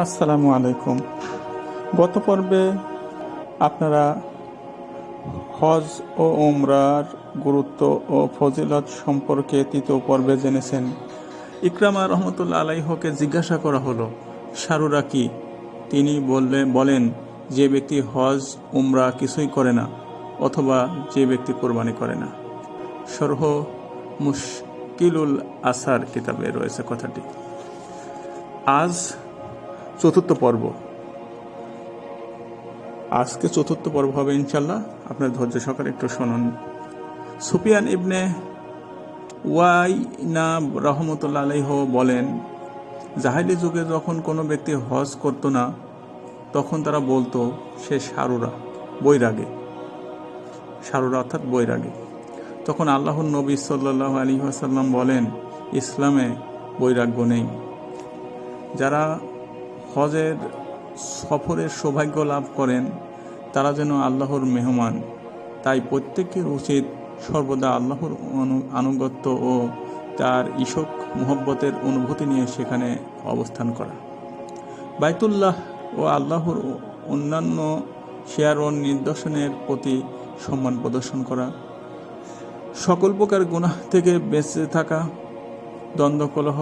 আসসালামু আলাইকুম। গত পর্বে আপনারা হজ ও ওমরার গুরুত্ব ও ফজিলত সম্পর্কে তৃতীয় পর্বে জেনেছেন। ইকরামা রহমতুল্লা আলাইহকে জিজ্ঞাসা করা হলো, সারুরা কি? তিনি বললে, বলেন, যে ব্যক্তি হজ, উমরা কিছুই করে না, অথবা যে ব্যক্তি কোরবানি করে না। সরহ মুশকিলুল আসার কিতাবে রয়েছে কথাটি। আজ চতুর্থ পর্ব। আজকে চতুর্থ পর্ব হবে ইনশাল্লাহ আপনার ধৈর্য সকালে একটু শুনুন। সুফিয়ান ইবনে ওয়াইনা রহমতুল্লা আলাইহ বলেন, জাহিলি যুগে যখন কোনো ব্যক্তি হজ করতো না, তখন তারা বলতো, সে সারুরা, বৈরাগে। সারুরা অর্থাৎ বৈরাগে। তখন আল্লাহর নবী সাল্লাহ আলী আসাল্লাম বলেন, ইসলামে বৈরাগ্য নেই। যারা হজের সফরের সৌভাগ্য লাভ করেন, তারা যেন আল্লাহর মেহমান। তাই প্রত্যেকের উচিত সর্বদা আল্লাহর আনুগত্য ও তার ঈশক মোহব্বতের অনুভূতি নিয়ে সেখানে অবস্থান করা। বাইতুল্লাহ ও আল্লাহর অন্যান্য শেয়ার ও নিদর্শনের প্রতি সম্মান প্রদর্শন করা। সকল প্রকার গুনাহ থেকে বেঁচে থাকা, দ্বন্দ্বকলহ,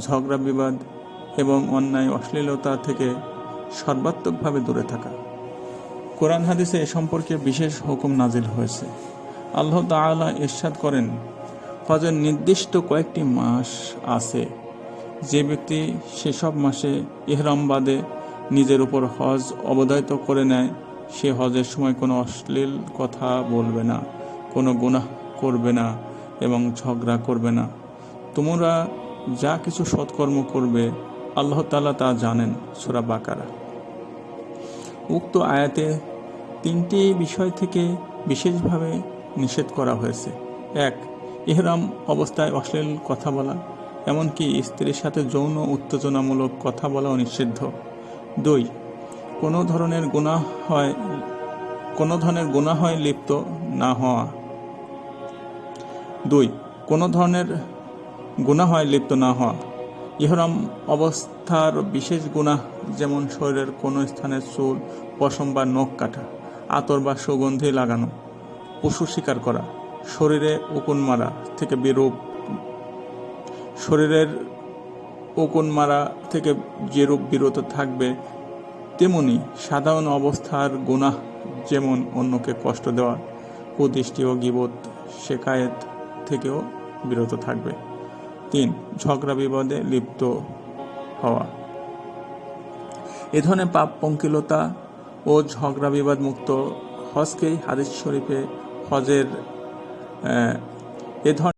ঝগড়া বিবাদ এবং অন্যায় অশ্লীলতা থেকে সর্বাত্মকভাবে দূরে থাকা। কোরআন হাদিসে এ সম্পর্কে বিশেষ হুকুম নাজিল হয়েছে। আল্লাহ তাআলা ইরশাদ করেন হজের নির্দিষ্ট কয়েকটি মাস আছে। যে ব্যক্তি সেসব মাসে ইহরাম বাদে নিজের উপর হজ অবদায়িত করে নেয়, সে হজের সময় কোনো অশ্লীল কথা বলবে না, কোনো গুনাহ করবে না এবং ঝগড়া করবে না। তোমরা যা কিছু সৎকর্ম করবে আল্লাহ তাআলা তা জানেন, সুরা বাকারা। উক্ত আয়াতে তিনটি বিষয় থেকে বিশেষভাবে নিষেধ করা হয়েছে। এক ইহরাম অবস্থায় অশ্লীল কথা বলা, এমনকি স্ত্রীর সাথে যৌন উত্তেজনামূলক কথা বলাও নিষিদ্ধ। দুই, কোনো ধরনের গুনাহ হয়, কোনো ধরনের গুণা হয় লিপ্ত না হওয়া। দুই, কোনো ধরনের গুনাহ হয় লিপ্ত না হওয়া। ইহরাম অবস্থার বিশেষ গুনাহ যেমন শরীরের কোনো স্থানে চুল, পশম বা নখ কাটা, আতর বা সুগন্ধি লাগানো, পশু শিকার করা, শরীরে উকুন মারা থেকে বিরূপ, শরীরের উকুন মারা থেকে যেরূপ বিরত থাকবে, তেমনি সাধারণ অবস্থার গুনাহ যেমন অন্যকে কষ্ট দেওয়া, কুদৃষ্টি ও গিবত শেকায়েত থেকেও বিরত থাকবে। তিন, ঝগড়া বিবাদে লিপ্ত হওয়া। এ ধরনের পাপ, পঙ্কিলতা ও ঝগড়া বিবাদ মুক্ত হজকেই হাদিস শরীফে হজের, এ ধরনের